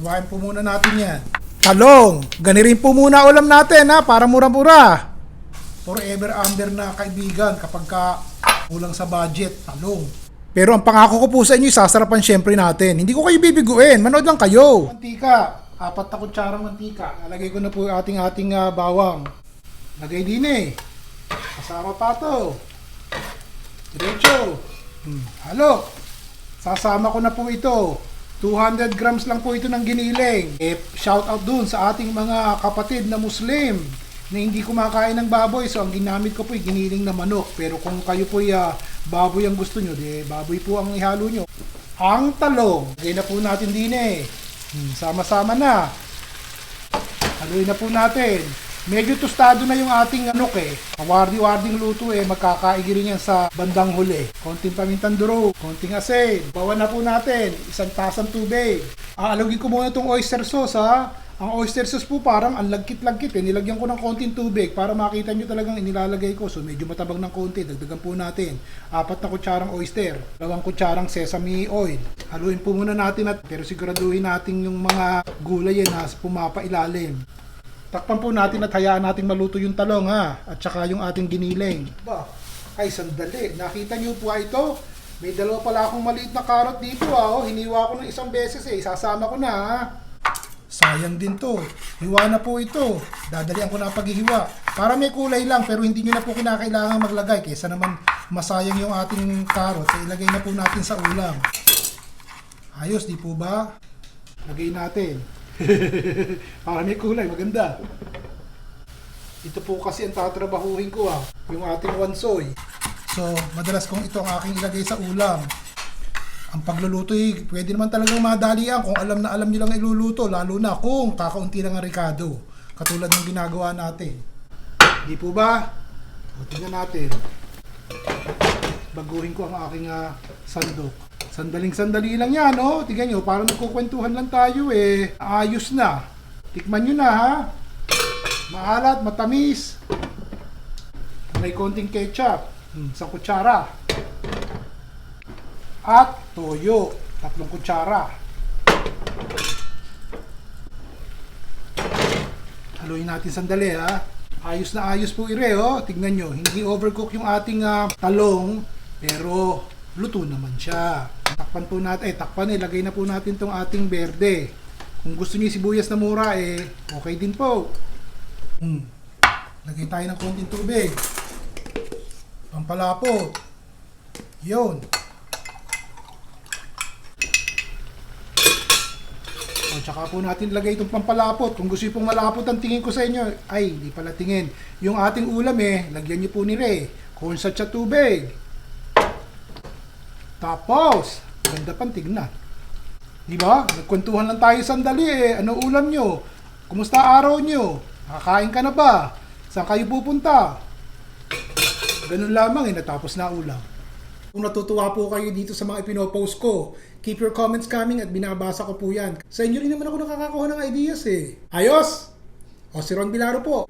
Hiwain po muna natin yan. Talong! Ganirin po muna ulam natin ha, para mura-mura. Forever under na kaibigan kapag ka kulang sa budget, talong. Pero ang pangako ko po sa inyo, sasarapan syempre natin. Hindi ko kayo bibiguin, manood lang kayo. Mantika, apat na kutsarang mantika. Nalagay ko na po ating ating ah, bawang. Lagay din eh. Kasama pa to. Diretso. Hmm. Halo. Sasama ko na po ito. 200 grams lang po ito ng giniling. Eh, shout out dun sa ating mga kapatid na Muslim na hindi kumakain ng baboy. So, ang ginamit ko po ay giniling na manok. Pero kung kayo po uh, baboy ang gusto nyo, di baboy po ang ihalo nyo. Ang talong. Lagay na po natin din eh. Hmm, sama-sama na. Haluin na po natin. Medyo tostado na yung ating anok eh. Kawardi-warding luto eh. Magkakaigi yan sa bandang huli. Konting pamintang duro, konting asin. Bawan na po natin. Isang tasang tubig. Aalugin ko muna itong oyster sauce ha. Ang oyster sauce po parang ang lagkit-lagkit eh. Nilagyan ko ng konting tubig para makita nyo talagang inilalagay ko. So medyo matabang ng konti. Dagdagan po natin. Apat na kutsarang oyster. Dalawang kutsarang sesame oil. Haluin po muna natin at pero siguraduhin natin yung mga gulay yan na pumapailalim. Takpan po natin at hayaan natin maluto yung talong ha. At saka yung ating giniling. Ba, ay sandali. Nakita niyo po ito? May dalawa pala akong maliit na carrot dito ha. Oh. Hiniwa ko ng isang beses eh. Isasama ko na ha. Sayang din to. Hiwa na po ito. Dadalian ko na paghihiwa. Para may kulay lang pero hindi nyo na po kinakailangan maglagay. Kesa naman masayang yung ating carrot. Eh, ilagay na po natin sa ulam. Ayos, di po ba? Lagay natin. Para may kulay, maganda. Ito po kasi ang tatrabahuhin ko ah, yung ating wansoy. So, madalas kong ito ang aking ilagay sa ulam. Ang pagluluto eh, pwede naman talagang madalian kung alam na alam nyo lang iluluto, lalo na kung kakaunti lang ang ricado. Katulad ng ginagawa natin. Di po ba? O, tingnan natin. Baguhin ko ang aking ah, sandok. Sandaling sandali lang yan, no? Tingnan nyo, parang nagkukwentuhan lang tayo eh. Ayos na. Tikman nyo na, ha? Maalat, matamis. May konting ketchup. Hmm, isang kutsara. At toyo. Tatlong kutsara. Haluin natin sandali, ha? Ayos na ayos po ire, oh. Tignan nyo, hindi overcook yung ating ah, talong, pero luto naman siya. Takpan po natin, eh, takpan eh, lagay na po natin tong ating berde. Kung gusto niyo sibuyas na mura, eh, okay din po. Hmm. Lagay tayo ng konting tubig. Pampalapot. Yun. O, tsaka po natin lagay itong pampalapot. Kung gusto pong malapot ang tingin ko sa inyo, ay, di pala tingin. Yung ating ulam eh, lagyan niyo po ni Ray. Cornstarch sa tubig. Tapos, ganda pang tignan. Di ba? Nagkwentuhan lang tayo sandali eh. Ano ulam nyo? Kumusta araw nyo? Nakakain ka na ba? Saan kayo pupunta? Ganun lamang eh, natapos na ulam. Kung natutuwa po kayo dito sa mga ipinopost ko, keep your comments coming at binabasa ko po yan. Sa inyo rin naman ako nakakakuha ng ideas eh. Ayos! O si Ron Bilaro po.